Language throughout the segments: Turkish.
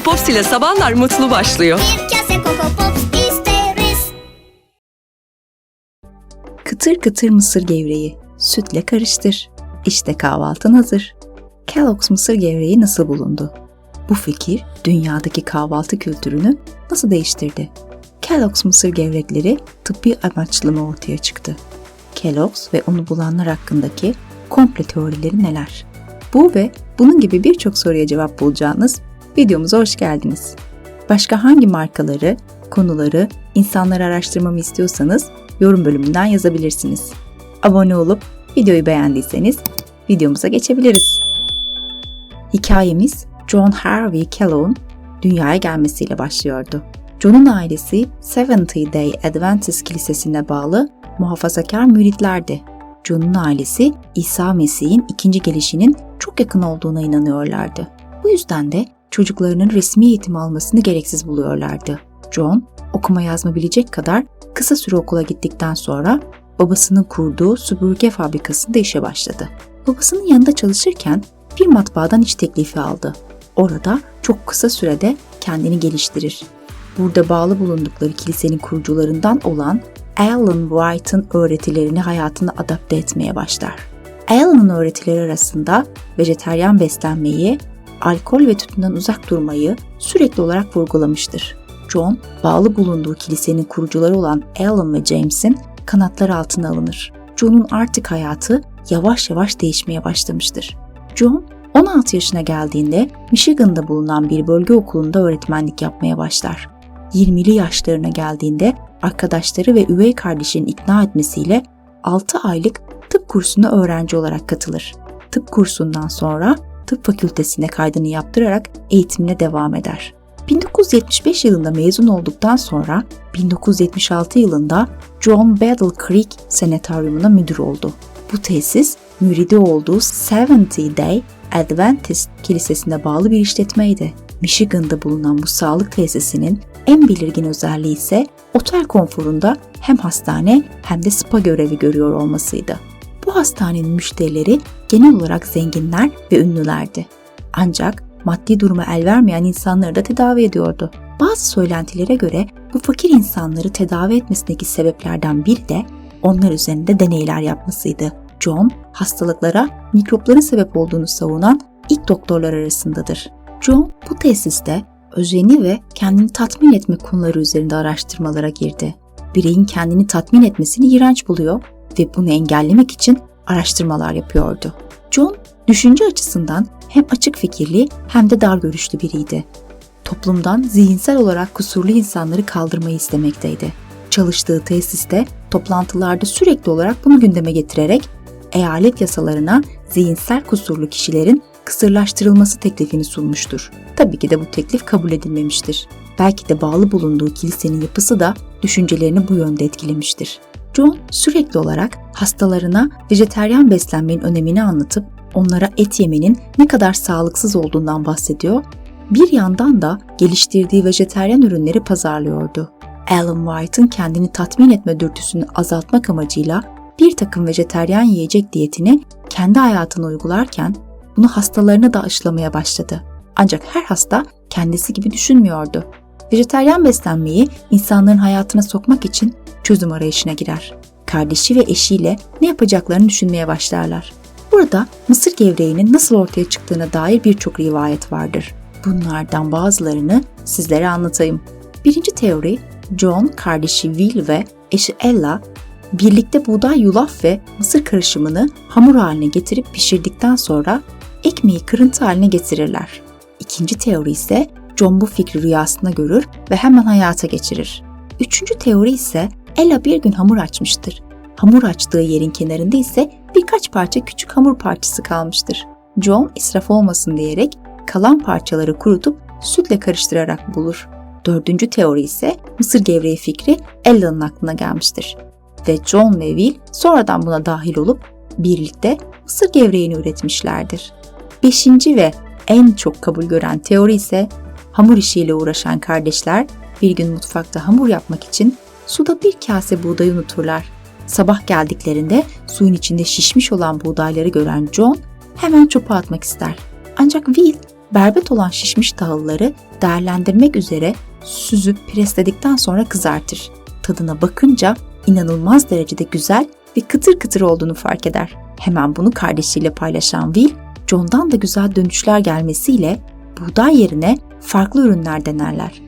Pops ile sabahlar mutlu başlıyor. Bir kase Coco Pops isteriz. Kıtır kıtır mısır gevreği. Sütle karıştır. İşte kahvaltın hazır. Kellogg's mısır gevreği nasıl bulundu? Bu fikir dünyadaki kahvaltı kültürünü nasıl değiştirdi? Kellogg's mısır gevrekleri tıbbi amaçlı mı ortaya çıktı? Kellogg's ve onu bulanlar hakkındaki komple teorileri neler? Bu ve bunun gibi birçok soruya cevap bulacağınız videomuza hoş geldiniz. Başka hangi markaları, konuları, insanları araştırmamı istiyorsanız yorum bölümünden yazabilirsiniz. Abone olup videoyu beğendiyseniz videomuza geçebiliriz. Hikayemiz John Harvey Kellogg'un dünyaya gelmesiyle başlıyordu. John'un ailesi Seventh Day Adventist Kilisesi'ne bağlı muhafazakar müritlerdi. John'un ailesi İsa Mesih'in ikinci gelişinin çok yakın olduğuna inanıyorlardı. Bu yüzden de çocuklarının resmi eğitim almasını gereksiz buluyorlardı. John, okuma yazma bilecek kadar kısa süre okula gittikten sonra babasının kurduğu süpürge fabrikasında işe başladı. Babasının yanında çalışırken bir matbaadan iş teklifi aldı. Orada çok kısa sürede kendini geliştirir. Burada bağlı bulundukları kilisenin kurucularından olan Alan White'ın öğretilerini hayatına adapte etmeye başlar. Alan'ın öğretileri arasında vejeteryan beslenmeyi, alkol ve tütünden uzak durmayı sürekli olarak vurgulamıştır. John, bağlı bulunduğu kilisenin kurucuları olan Alan ve James'in kanatları altına alınır. John'un artık hayatı yavaş yavaş değişmeye başlamıştır. John, 16 yaşına geldiğinde Michigan'da bulunan bir bölge okulunda öğretmenlik yapmaya başlar. 20'li yaşlarına geldiğinde arkadaşları ve üvey kardeşinin ikna etmesiyle 6 aylık tıp kursuna öğrenci olarak katılır. Tıp kursundan sonra tıp fakültesine kaydını yaptırarak eğitimine devam eder. 1975 yılında mezun olduktan sonra 1976 yılında John Battle Creek Sanatoryumuna müdür oldu. Bu tesis müridi olduğu Seventh Day Adventist Kilisesi'ne bağlı bir işletmeydi. Michigan'da bulunan bu sağlık tesisinin en belirgin özelliği ise otel konforunda hem hastane hem de spa görevi görüyor olmasıydı. Bu hastanenin müşterileri genel olarak zenginler ve ünlülerdi. Ancak maddi duruma el vermeyen insanları da tedavi ediyordu. Bazı söylentilere göre bu fakir insanları tedavi etmesindeki sebeplerden biri de onlar üzerinde deneyler yapmasıydı. John, hastalıklara mikropların sebep olduğunu savunan ilk doktorlar arasındadır. John bu tesiste özeni ve kendini tatmin etme konuları üzerinde araştırmalara girdi. Bireyin kendini tatmin etmesini iğrenç buluyor ve bunu engellemek için araştırmalar yapıyordu. John, düşünce açısından hem açık fikirli hem de dar görüşlü biriydi. Toplumdan zihinsel olarak kusurlu insanları kaldırmayı istemekteydi. Çalıştığı tesiste toplantılarda sürekli olarak bunu gündeme getirerek eyalet yasalarına zihinsel kusurlu kişilerin kısırlaştırılması teklifini sunmuştur. Tabii ki de bu teklif kabul edilmemiştir. Belki de bağlı bulunduğu kilisenin yapısı da düşüncelerini bu yönde etkilemiştir. John sürekli olarak hastalarına vejeteryan beslenmenin önemini anlatıp onlara et yemenin ne kadar sağlıksız olduğundan bahsediyor. Bir yandan da geliştirdiği vejeteryan ürünleri pazarlıyordu. Alan White'ın kendini tatmin etme dürtüsünü azaltmak amacıyla bir takım vejeteryan yiyecek diyetini kendi hayatına uygularken bunu hastalarına da aşılamaya başladı. Ancak her hasta kendisi gibi düşünmüyordu. Vejeteryan beslenmeyi insanların hayatına sokmak için çözüm arayışına girer. Kardeşi ve eşiyle ne yapacaklarını düşünmeye başlarlar. Burada mısır gevreğinin nasıl ortaya çıktığına dair birçok rivayet vardır. Bunlardan bazılarını sizlere anlatayım. Birinci teori, John, kardeşi Will ve eşi Ella birlikte buğday yulaf ve mısır karışımını hamur haline getirip pişirdikten sonra ekmeği kırıntı haline getirirler. İkinci teori ise John bu fikri rüyasında görür ve hemen hayata geçirir. Üçüncü teori ise Ella bir gün hamur açmıştır. Hamur açtığı yerin kenarında ise birkaç parça küçük hamur parçası kalmıştır. John israf olmasın diyerek kalan parçaları kurutup sütle karıştırarak bulur. Dördüncü teori ise mısır gevreği fikri Ella'nın aklına gelmiştir. Ve John ve Will sonradan buna dahil olup birlikte mısır gevreğini üretmişlerdir. Beşinci ve en çok kabul gören teori ise hamur işiyle uğraşan kardeşler bir gün mutfakta hamur yapmak için suda bir kase buğday unuturlar. Sabah geldiklerinde suyun içinde şişmiş olan buğdayları gören John hemen çöpe atmak ister. Ancak Will Berbet olan şişmiş tahılları değerlendirmek üzere süzüp presledikten sonra kızartır. Tadına bakınca inanılmaz derecede güzel ve kıtır kıtır olduğunu fark eder. Hemen bunu kardeşiyle paylaşan Will, John'dan da güzel dönüşler gelmesiyle buğday yerine farklı ürünler denerler.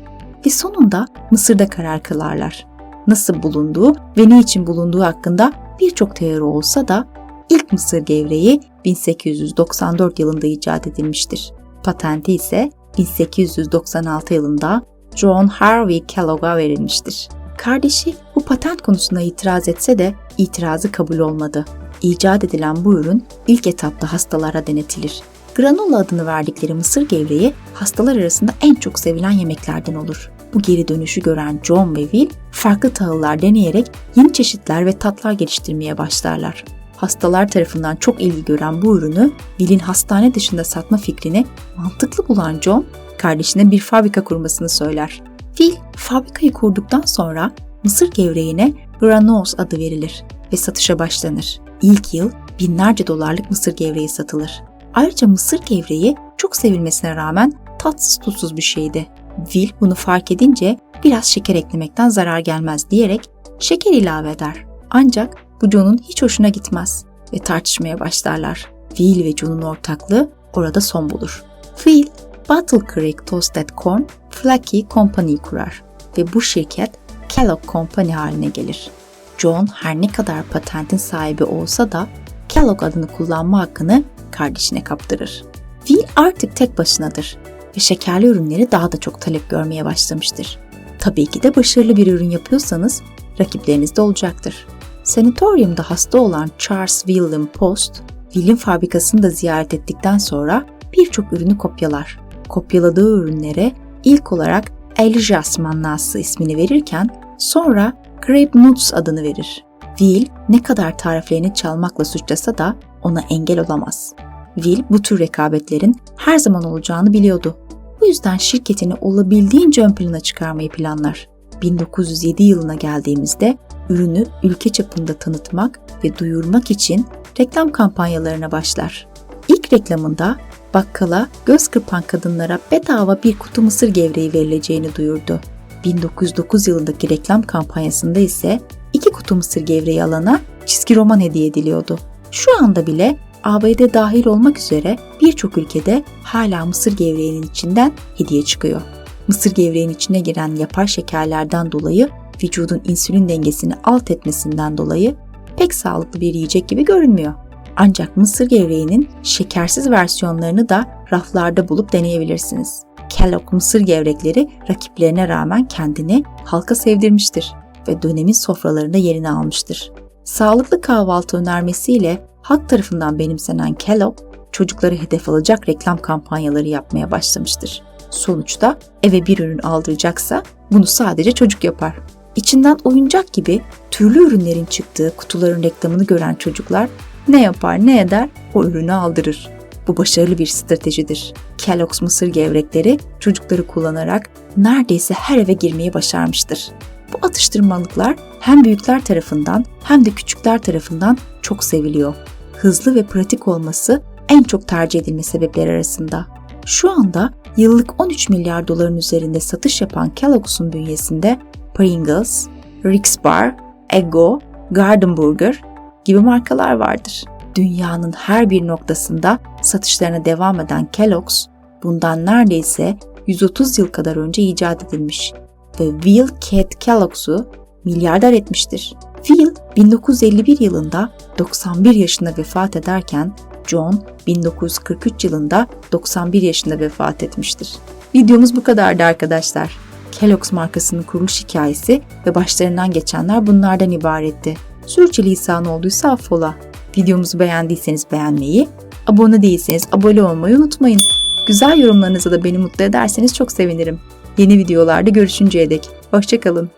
Ve sonunda Mısır'da karar kılarlar. Nasıl bulunduğu ve ne için bulunduğu hakkında birçok teori olsa da ilk Mısır gevreği 1894 yılında icat edilmiştir. Patenti ise 1896 yılında John Harvey Kellogg'a verilmiştir. Kardeşi bu patent konusuna itiraz etse de itirazı kabul olmadı. İcat edilen bu ürün ilk etapta hastalara denetilir. Granola adını verdikleri mısır gevreği hastalar arasında en çok sevilen yemeklerden olur. Bu geri dönüşü gören John ve Will farklı tahıllar deneyerek yeni çeşitler ve tatlar geliştirmeye başlarlar. Hastalar tarafından çok ilgi gören bu ürünü Will'in hastane dışında satma fikrini mantıklı bulan John, kardeşine bir fabrika kurmasını söyler. Will, fabrikayı kurduktan sonra mısır gevreğine Granos adı verilir ve satışa başlanır. İlk yıl binlerce dolarlık mısır gevreği satılır. Ayrıca mısır gevreği çok sevilmesine rağmen tatsız tuzsuz bir şeydi. Will bunu fark edince biraz şeker eklemekten zarar gelmez diyerek şeker ilave eder. Ancak bu John'un hiç hoşuna gitmez ve tartışmaya başlarlar. Will ve John'un ortaklığı orada son bulur. Will, Battle Creek Toasted Corn Flaky Company kurar ve bu şirket Kellogg Company haline gelir. John her ne kadar patentin sahibi olsa da Kellogg adını kullanma hakkını kardeşine kaptırır. Will artık tek başınadır ve şekerli ürünleri daha da çok talep görmeye başlamıştır. Tabii ki de başarılı bir ürün yapıyorsanız rakipleriniz de olacaktır. Sanatorium'da hasta olan Charles William Post, Will'in fabrikasını da ziyaret ettikten sonra birçok ürünü kopyalar. Kopyaladığı ürünlere ilk olarak El Jasman Nası ismini verirken sonra Grape Nuts adını verir. Will ne kadar tariflerini çalmakla suçlasa da ona engel olamaz. Will bu tür rekabetlerin her zaman olacağını biliyordu. Bu yüzden şirketini olabildiğince ön plana çıkarmayı planlar. 1907 yılına geldiğimizde ürünü ülke çapında tanıtmak ve duyurmak için reklam kampanyalarına başlar. İlk reklamında bakkala göz kırpan kadınlara bedava bir kutu mısır gevreği verileceğini duyurdu. 1909 yılındaki reklam kampanyasında ise iki kutu mısır gevreği alana çizgi roman hediye ediliyordu. Şu anda bile ABD dahil olmak üzere birçok ülkede hala mısır gevreğinin içinden hediye çıkıyor. Mısır gevreğinin içine giren yapay şekerlerden dolayı vücudun insülin dengesini alt etmesinden dolayı pek sağlıklı bir yiyecek gibi görünmüyor. Ancak mısır gevreğinin şekersiz versiyonlarını da raflarda bulup deneyebilirsiniz. Kellogg mısır gevrekleri rakiplerine rağmen kendini halka sevdirmiştir ve dönemin sofralarında yerini almıştır. Sağlıklı kahvaltı önermesiyle halk tarafından benimsenen Kellogg, çocukları hedef alacak reklam kampanyaları yapmaya başlamıştır. Sonuçta eve bir ürün aldıracaksa bunu sadece çocuk yapar. İçinden oyuncak gibi türlü ürünlerin çıktığı kutuların reklamını gören çocuklar ne yapar ne eder o ürünü aldırır. Bu başarılı bir stratejidir. Kellogg's mısır gevrekleri çocukları kullanarak neredeyse her eve girmeyi başarmıştır. Bu atıştırmalıklar hem büyükler tarafından hem de küçükler tarafından çok seviliyor. Hızlı ve pratik olması en çok tercih edilme sebepleri arasında. Şu anda yıllık 13 milyar doların üzerinde satış yapan Kellogg's'un bünyesinde Pringles, Rix Bar, Eggo, Garden Burger gibi markalar vardır. Dünyanın her bir noktasında satışlarına devam eden Kellogg's, bundan neredeyse 130 yıl kadar önce icat edilmiş ve Will Kate Kellogg's'u milyarder etmiştir. Will 1951 yılında 91 yaşında vefat ederken John 1943 yılında 91 yaşında vefat etmiştir. Videomuz bu kadardı arkadaşlar. Kellogg's markasının kuruluş hikayesi ve başlarından geçenler bunlardan ibaretti. Sürçülisan olduysa affola. Videomuzu beğendiyseniz beğenmeyi, abone değilseniz abone olmayı unutmayın. Güzel yorumlarınızla da beni mutlu ederseniz çok sevinirim. Yeni videolarda görüşünceye dek. Hoşçakalın.